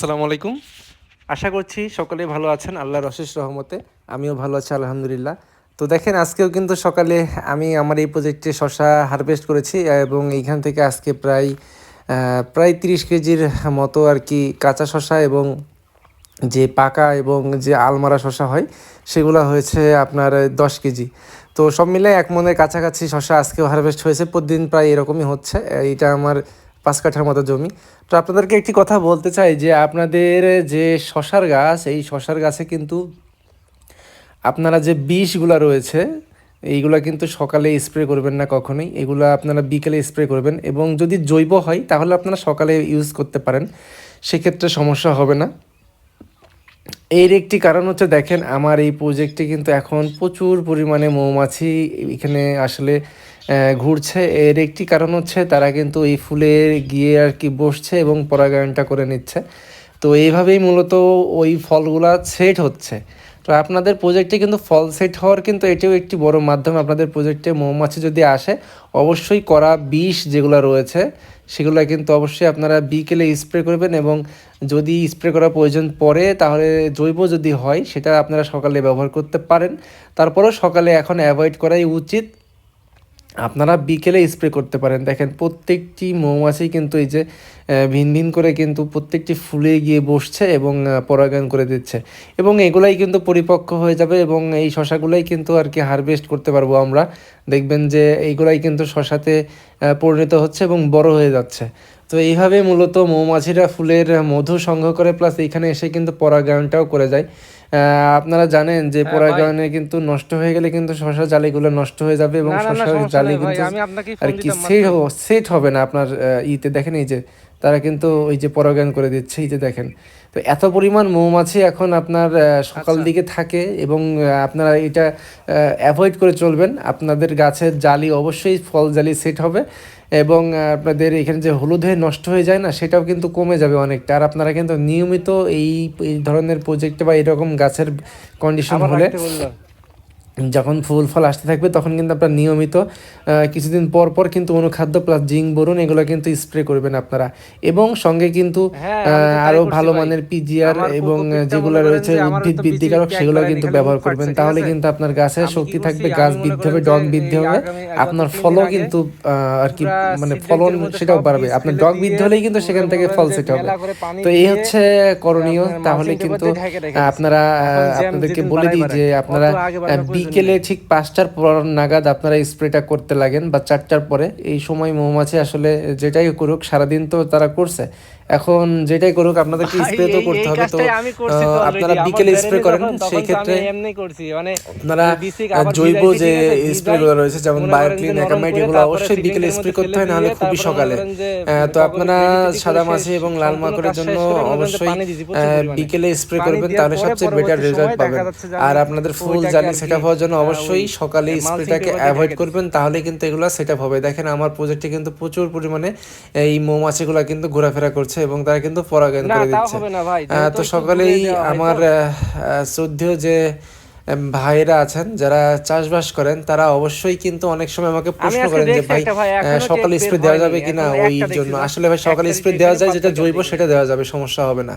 আসসালামু আলাইকুম। আশা করছি সকলে ভালো আছেন, আল্লাহর অশেষ রহমতে। আমিও ভালো আছি, আলহামদুলিল্লাহ। তো দেখেন, আজকেও কিন্তু সকালে আমি আমার এই প্রজেক্টে শশা হারভেস্ট করেছি এবং এইখান থেকে আজকে প্রায় প্রায় তিরিশ কেজির মতো আর কি কাঁচা শশা এবং যে পাকা এবং যে আলমারা শশা হয়, সেগুলো হয়েছে আপনার দশ কেজি। তো সব মিলে এক মনের কাছাকাছি শশা আজকেও হারভেস্ট হয়েছে, প্রতিদিন প্রায় এরকমই হচ্ছে। এইটা আমার পাঁচ কাঠার মতো জমি। তো আপনাদেরকে একটি কথা বলতে চাই যে আপনাদের যে শশার গাছ, এই শশার গাছে কিন্তু আপনারা যে বিষগুলো রয়েছে, এইগুলা কিন্তু সকালে স্প্রে করবেন না কখনোই। এগুলো আপনারা বিকেলে স্প্রে করবেন এবং যদি জৈব হয়, তাহলে আপনারা সকালে ইউজ করতে পারেন। সেক্ষেত্রে সমস্যা হবে না। এর একটি কারণ হচ্ছে দেখেন, আমার এই প্রজেক্টে কিন্তু এখন প্রচুর পরিমাণে মৌমাছি এখানে আসলে ঘুরছে। এর একটি কারণ হচ্ছে তারা কিন্তু এই ফুলে গিয়ে আর কি বসছে এবং পরাগায়নটা করে নিচ্ছে। তো এইভাবেই মূলত ওই ফলগুলা সেট হচ্ছে। তো আপনাদের প্রজেক্টে কিন্তু ফল সেট হওয়ার কিন্তু এটিও একটি বড় মাধ্যম। আপনাদের প্রজেক্টে মৌমাছি যদি আসে, অবশ্যই করা বিষ যেগুলো রয়েছে, সেগুলো কিন্তু অবশ্যই আপনারা বিকেলে স্প্রে করবেন এবং যদি স্প্রে করার প্রয়োজন পড়ে, তাহলে জৈব যদি হয়, সেটা আপনারা সকালে ব্যবহার করতে পারেন। তারপরেও সকালে এখন অ্যাভয়েড করাই উচিত। আপনারা বিকেলে স্প্রে করতে পারেন। দেখেন, প্রত্যেকটি মৌমাছি কিন্তু এই যে ভিন ভিন করে কিন্তু প্রত্যেকটি ফুলে গিয়ে বসছে এবং পরাগায়ন করে দিচ্ছে। এবং এগুলাই কিন্তু পরিপক্ক হয়ে যাবে এবং এই শশাগুলাই কিন্তু আর কি হারভেস্ট করতে পারব আমরা। দেখবেন যে এইগুলাই কিন্তু শশাতে পরিণত হচ্ছে এবং বড় হয়ে যাচ্ছে। তো এইভাবে মূলত মৌমাছিরা ফুলের মধু সংগ্রহ করে প্লাস এখানে এসে কিন্তু পরাগায়নটাও করে যায়। আপনারা জানেন যে হ্যাঁ, পরাগায়নে কিন্তু নষ্ট হয়ে গেলে কিন্তু শশা জালিগুলো নষ্ট হয়ে যাবে এবং শশার জালি কিন্তু আর কি সেট। সেট হবে না আপনার ইতে দেখেন এই যে তারা কিন্তু ওই যে পরাগায়ন করে দিচ্ছে এই যে দেখেন। তো এত পরিমাণ মৌমাছি এখন আপনার সকাল আচ্ছা। দিকে থাকে এবং আপনারা এটা অ্যাভয়েড করে চলবেন। আপনাদের গাছের জালি অবশ্যই ফল জালি সেট হবে। এবং আপনাদের এখানে যে হলুদ হয়ে নষ্ট হয়ে যায় না সেটাও কিন্তু কমে যাবে অনেকটা আর আপনারা কিন্তু নিয়মিত এই ধরনের প্রজেক্টে বা এরকম গাছের কন্ডিশন হলে। যখন ফুল ফল আসতে থাকবে তখন কিন্তু আপনার নিয়মিত কিছুদিন পর পর কিন্তু অনুখাদ্য প্লাস জিঙ্ক বোরন এগুলো কিন্তু স্প্রে করবেন আপনারা। এবং সঙ্গে কিন্তু হ্যাঁ, আহ, আমি তো তাই আরও ভালো মানের পিজিআর এবং যেগুলো রয়েছে উদ্ভিদ বৃদ্ধিকারক সেগুলো কিন্তু ব্যবহার করবেন। তাহলে কিন্তু আপনার গাছের শক্তি থাকবে গাছ বৃদ্ধি হবে ডগ বৃদ্ধি হবে আপনার ফলও কিন্তু আর কি মানে ফলন সেটাও বাড়বে। আপনার ডগ বৃদ্ধি হলেই কিন্তু সেখান থেকে ফল সেটা হবে। তো এই হচ্ছে করণীয়। তাহলে কিন্তু। আপনারা আপনাদেরকে বলে দিই যে আপনারা অত বিকেলে ঠিক পাঁচটার পর নাগাদ আপনারা স্প্রেটা করতে লাগেন বা চারটার পরে। এই সময় মৌমাছি আসলে যেটাই করুক সারাদিন তো তারা করছে। এখন যেটাই করুক আপনাদেরকে স্প্রে তো করতে হবে তো। আপনারা বিকেলে স্প্রে করেন সেই ক্ষেত্রে এমনি করছি। মানে আপনারা জৈব যে ঠিক আছে, স্প্রেগুলো রয়েছে যেমন মনে বায়োক্লিন নরম এগুলো অবশ্যই বিকেলে স্প্রে করতে হয় নাহলে খুবই সকালে। তো আপনারা সাদা মাছি এবং লাল মাকড়ের জন্য অবশ্যই বিকেলে স্প্রে করবেন তাহলে সবচেয়ে বেটার রেজাল্ট পাবেন। আর আপনাদের ফুল জানি সেটা হওয়ার জন্য অবশ্যই সকালে স্প্রেটাকে অ্যাভয়েড করবেন তাহলে কিন্তু এগুলো সেট আপ হবে। দেখেন আমার প্রজেক্টে কিন্তু প্রচুর পরিমাণে এই মৌমাছিগুলো কিন্তু ঘোরাফেরা করছে এবং তারা কিন্তু পরাগায়ন করে দিচ্ছে। তো সকলেই আমার। শ্রদ্ধেয় যে ভাইরা আছেন যারা চাষবাস করেন তারা অবশ্যই কিন্তু অনেক সময় আমাকে প্রশ্ন করেন যে ভাই সকালে স্প্রে দেওয়া যাবে কিনা ওই জন্য? আসলে ভাই সকাল সকালে স্প্রে দেওয়া যায় যেটা জৈব সেটা দেওয়া যাবে সমস্যা হবে না।